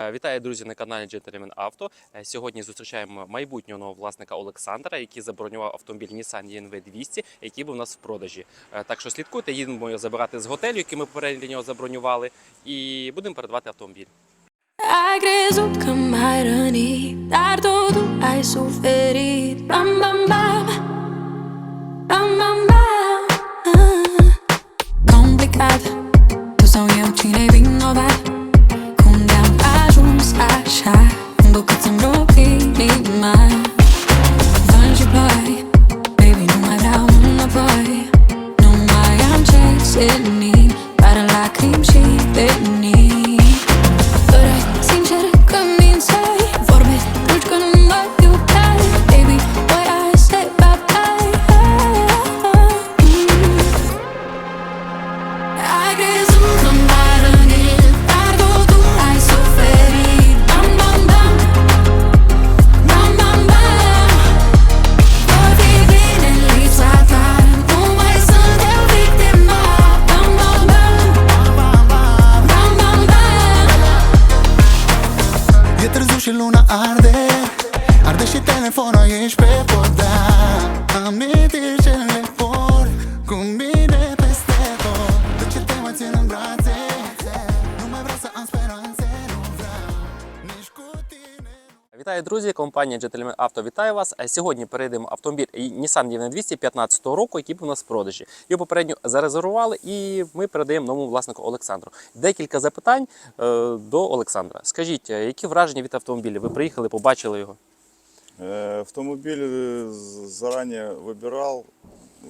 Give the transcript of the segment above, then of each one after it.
Е, Вітаю, друзі, на каналі Gentleman Auto. Е, Сьогодні зустрічаємо майбутнього власника Олександра, який забронював автомобіль Nissan ENV 200, який був у нас в продажі. Е, Так що слідкуйте, їдемо його забирати з готелю, який ми попередньо нього забронювали, і будемо передавати автомобіль. Ai crezut că m-ai rănit Dar târziu și luna arde. Arde și telefonul, ești pe podar Вітаю, друзі! Компанія Gentleman Auto вітає вас. Е, Сьогодні перейдемо автомобіль Nissan ENV 200 15 року, який був у нас в продажі. Його попередньо зарезервували, і ми передаємо новому власнику Олександру. Декілька запитань е, до Олександра. Скажіть, е, які враження від автомобіля? Ви приїхали, побачили його? Е, Автомобіль е, зарані вибирав,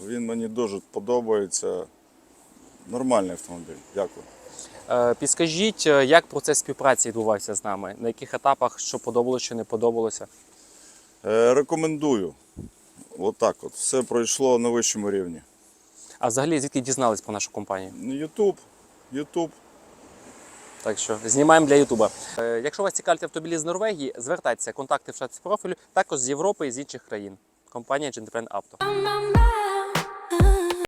він мені дуже подобається. Нормальний автомобіль, дякую. Е, Підскажіть, е, як процес співпраці відбувався з нами? На яких етапах що подобалося, що не подобалося? Е, Рекомендую. Отак от. Все пройшло на вищому рівні. А взагалі звідки дізнались про нашу компанію? Ютуб, Ютуб. Так що знімаємо для Ютуба. Якщо вас цікавлять автомобілі з Норвегії, звертайтеся, контакти в шапці профілю, також з Європи і з інших країн. Компанія Gentleman Auto.